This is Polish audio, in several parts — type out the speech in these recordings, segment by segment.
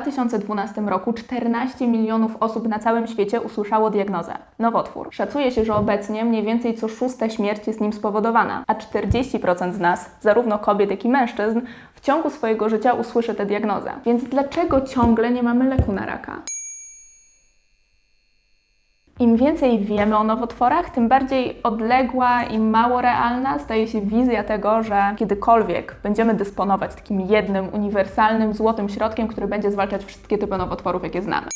2012 roku 14 milionów osób na całym świecie usłyszało diagnozę nowotwór. Szacuje się, że obecnie mniej więcej co szósta śmierć jest nim spowodowana, a 40% z nas, zarówno kobiet, jak i mężczyzn, w ciągu swojego życia usłyszy tę diagnozę. Więc dlaczego ciągle nie mamy leku na raka? Im więcej wiemy o nowotworach, tym bardziej odległa i mało realna staje się wizja tego, że kiedykolwiek będziemy dysponować takim jednym, uniwersalnym, złotym środkiem, który będzie zwalczać wszystkie typy nowotworów, jakie znamy.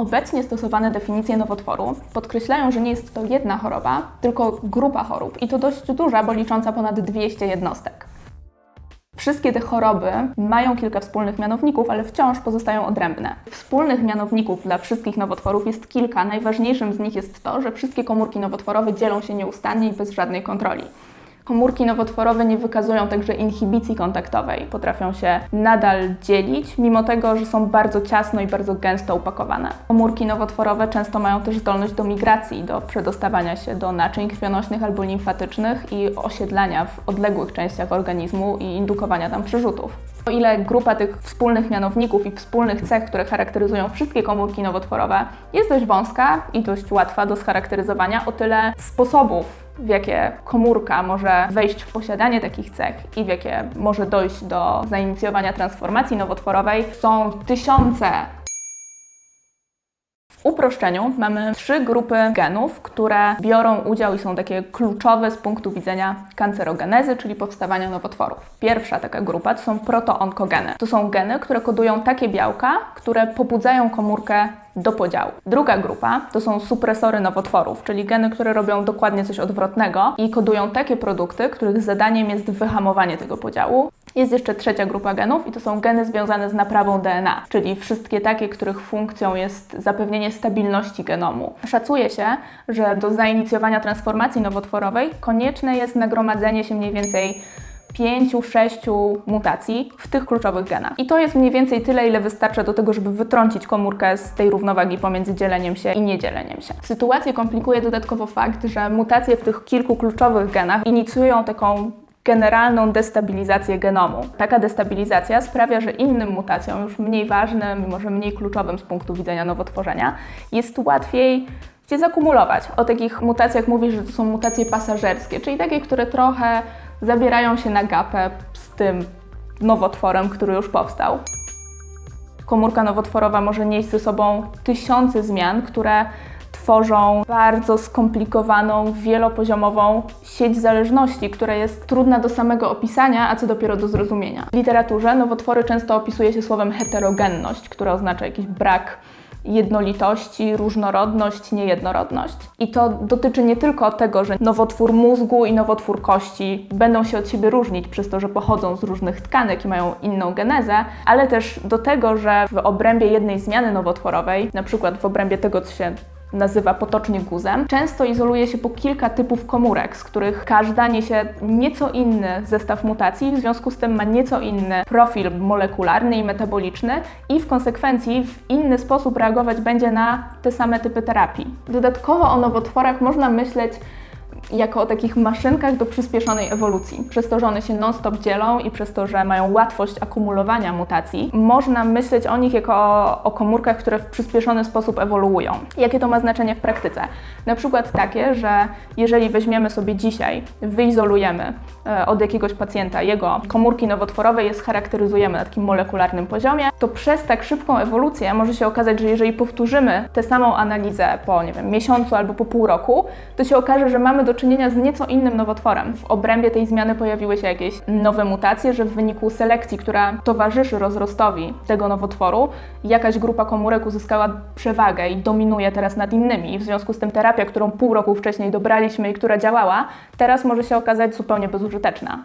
Obecnie stosowane definicje nowotworu podkreślają, że nie jest to jedna choroba, tylko grupa chorób i to dość duża, bo licząca ponad 200 jednostek. Wszystkie te choroby mają kilka wspólnych mianowników, ale wciąż pozostają odrębne. Wspólnych mianowników dla wszystkich nowotworów jest kilka. Najważniejszym z nich jest to, że wszystkie komórki nowotworowe dzielą się nieustannie i bez żadnej kontroli. Komórki nowotworowe nie wykazują także inhibicji kontaktowej. Potrafią się nadal dzielić, mimo tego, że są bardzo ciasno i bardzo gęsto upakowane. Komórki nowotworowe często mają też zdolność do migracji, do przedostawania się do naczyń krwionośnych albo limfatycznych i osiedlania w odległych częściach organizmu i indukowania tam przerzutów. O ile grupa tych wspólnych mianowników i wspólnych cech, które charakteryzują wszystkie komórki nowotworowe, jest dość wąska i dość łatwa do scharakteryzowania, o tyle sposobów, w jakie komórka może wejść w posiadanie takich cech i w jakie może dojść do zainicjowania transformacji nowotworowej, są tysiące. W uproszczeniu mamy trzy grupy genów, które biorą udział i są takie kluczowe z punktu widzenia kancerogenezy, czyli powstawania nowotworów. Pierwsza taka grupa to są protoonkogeny. To są geny, które kodują takie białka, które pobudzają komórkę do podziału. Druga grupa to są supresory nowotworów, czyli geny, które robią dokładnie coś odwrotnego i kodują takie produkty, których zadaniem jest wyhamowanie tego podziału. Jest jeszcze trzecia grupa genów i to są geny związane z naprawą DNA, czyli wszystkie takie, których funkcją jest zapewnienie stabilności genomu. Szacuje się, że do zainicjowania transformacji nowotworowej konieczne jest nagromadzenie się mniej więcej pięciu, sześciu mutacji w tych kluczowych genach. I to jest mniej więcej tyle, ile wystarcza do tego, żeby wytrącić komórkę z tej równowagi pomiędzy dzieleniem się i niedzieleniem się. Sytuację komplikuje dodatkowo fakt, że mutacje w tych kilku kluczowych genach inicjują taką generalną destabilizację genomu. Taka destabilizacja sprawia, że innym mutacjom, już mniej ważnym, może mniej kluczowym z punktu widzenia nowotworzenia, jest łatwiej się zakumulować. O takich mutacjach mówi, że to są mutacje pasażerskie, czyli takie, które trochę zabierają się na gapę z tym nowotworem, który już powstał. Komórka nowotworowa może nieść ze sobą tysiące zmian, które tworzą bardzo skomplikowaną, wielopoziomową sieć zależności, która jest trudna do samego opisania, a co dopiero do zrozumienia. W literaturze nowotwory często opisuje się słowem heterogenność, które oznacza jakiś brak jednolitości, różnorodność, niejednorodność. I to dotyczy nie tylko tego, że nowotwór mózgu i nowotwór kości będą się od siebie różnić przez to, że pochodzą z różnych tkanek i mają inną genezę, ale też do tego, że w obrębie jednej zmiany nowotworowej, na przykład w obrębie tego, co się nazywa potocznie guzem, często izoluje się po kilka typów komórek, z których każda niesie nieco inny zestaw mutacji, w związku z tym ma nieco inny profil molekularny i metaboliczny i w konsekwencji w inny sposób reagować będzie na te same typy terapii. Dodatkowo o nowotworach można myśleć jako o takich maszynkach do przyspieszonej ewolucji. Przez to, że one się non-stop dzielą i przez to, że mają łatwość akumulowania mutacji, można myśleć o nich jako o, o komórkach, które w przyspieszony sposób ewoluują. Jakie to ma znaczenie w praktyce? Na przykład takie, że jeżeli weźmiemy sobie dzisiaj, wyizolujemy e, od jakiegoś pacjenta jego komórki nowotworowe, je scharakteryzujemy na takim molekularnym poziomie, to przez tak szybką ewolucję może się okazać, że jeżeli powtórzymy tę samą analizę po, nie wiem, miesiącu albo po pół roku, to się okaże, że mamy do czynienia z nieco innym nowotworem. W obrębie tej zmiany pojawiły się jakieś nowe mutacje, że w wyniku selekcji, która towarzyszy rozrostowi tego nowotworu, jakaś grupa komórek uzyskała przewagę i dominuje teraz nad innymi. W związku z tym terapia, którą pół roku wcześniej dobraliśmy i która działała, teraz może się okazać zupełnie bezużyteczna.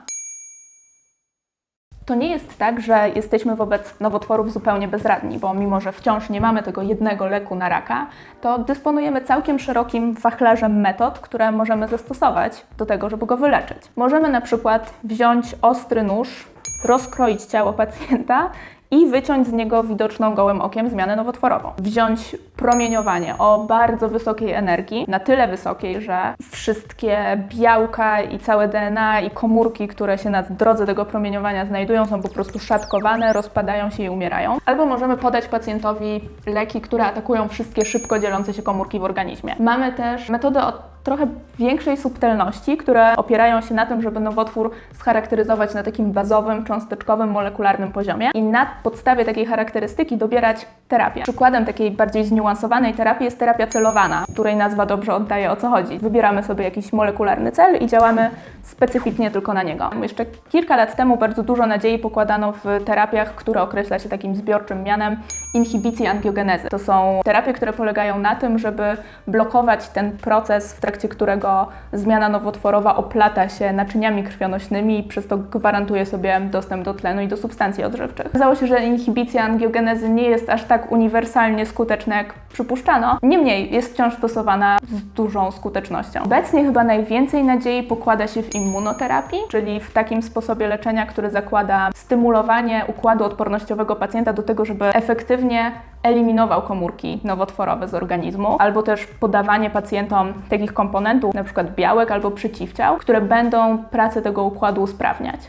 To nie jest tak, że jesteśmy wobec nowotworów zupełnie bezradni, bo mimo, że wciąż nie mamy tego jednego leku na raka, to dysponujemy całkiem szerokim wachlarzem metod, które możemy zastosować do tego, żeby go wyleczyć. Możemy na przykład wziąć ostry nóż, rozkroić ciało pacjenta i wyciąć z niego widoczną gołym okiem zmianę nowotworową. Wziąć promieniowanie o bardzo wysokiej energii, na tyle wysokiej, że wszystkie białka i całe DNA i komórki, które się na drodze tego promieniowania znajdują, są po prostu szatkowane, rozpadają się i umierają. Albo możemy podać pacjentowi leki, które atakują wszystkie szybko dzielące się komórki w organizmie. Mamy też metody o trochę większej subtelności, które opierają się na tym, żeby nowotwór scharakteryzować na takim bazowym, cząsteczkowym, molekularnym poziomie i na podstawie takiej charakterystyki dobierać terapię. Przykładem takiej bardziej zniuansowanej terapii jest terapia celowana, której nazwa dobrze oddaje o co chodzi. Wybieramy sobie jakiś molekularny cel i działamy specyficznie tylko na niego. Jeszcze kilka lat temu bardzo dużo nadziei pokładano w terapiach, które określa się takim zbiorczym mianem inhibicji angiogenezy. To są terapie, które polegają na tym, żeby blokować ten proces, w trakcie którego zmiana nowotworowa oplata się naczyniami krwionośnymi i przez to gwarantuje sobie dostęp do tlenu i do substancji odżywczych. Okazało się, że inhibicja angiogenezy nie jest aż tak uniwersalnie skuteczna, jak przypuszczano. Niemniej jest wciąż stosowana z dużą skutecznością. Obecnie chyba najwięcej nadziei pokłada się w immunoterapii, czyli w takim sposobie leczenia, który zakłada stymulowanie układu odpornościowego pacjenta do tego, żeby efektywnie eliminował komórki nowotworowe z organizmu, albo też podawanie pacjentom takich komponentów, np. białek albo przeciwciał, które będą pracę tego układu usprawniać.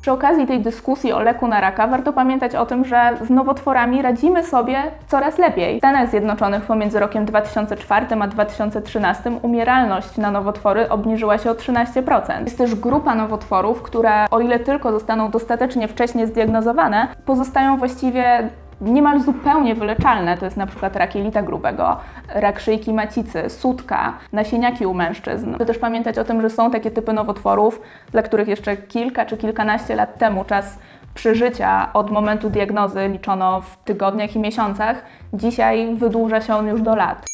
Przy okazji tej dyskusji o leku na raka warto pamiętać o tym, że z nowotworami radzimy sobie coraz lepiej. W Stanach Zjednoczonych pomiędzy rokiem 2004 a 2013 umieralność na nowotwory obniżyła się o 13%. Jest też grupa nowotworów, które o ile tylko zostaną dostatecznie wcześnie zdiagnozowane, pozostają właściwie niemal zupełnie wyleczalne. To jest na przykład rak jelita grubego, rak szyjki macicy, sutka, nasieniaki u mężczyzn. Warto też pamiętać o tym, że są takie typy nowotworów, dla których jeszcze kilka czy kilkanaście lat temu czas przeżycia od momentu diagnozy liczono w tygodniach i miesiącach. Dzisiaj wydłuża się on już do lat.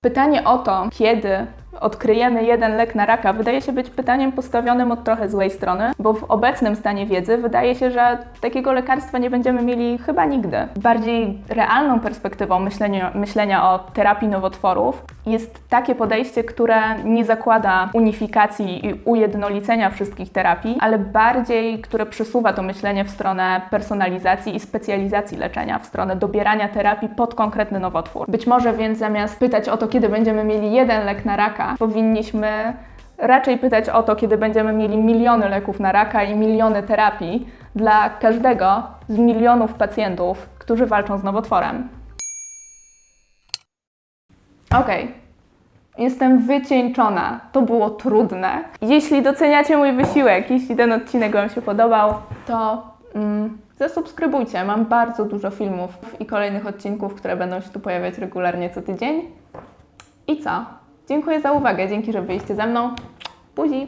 Pytanie o to, kiedy odkryjemy jeden lek na raka, wydaje się być pytaniem postawionym od trochę złej strony, bo w obecnym stanie wiedzy wydaje się, że takiego lekarstwa nie będziemy mieli chyba nigdy. Bardziej realną perspektywą myślenia, myślenia o terapii nowotworów jest takie podejście, które nie zakłada unifikacji i ujednolicenia wszystkich terapii, ale bardziej, które przesuwa to myślenie w stronę personalizacji i specjalizacji leczenia, w stronę dobierania terapii pod konkretny nowotwór. Być może więc zamiast pytać o to, kiedy będziemy mieli jeden lek na raka, powinniśmy raczej pytać o to, kiedy będziemy mieli miliony leków na raka i miliony terapii dla każdego z milionów pacjentów, którzy walczą z nowotworem. Okej. Jestem wycieńczona. To było trudne. Jeśli doceniacie mój wysiłek, jeśli ten odcinek Wam się podobał, to mm, zasubskrybujcie. Mam bardzo dużo filmów i kolejnych odcinków, które będą się tu pojawiać regularnie co tydzień. I co? Dziękuję za uwagę. Dzięki, że byliście ze mną. Buzi!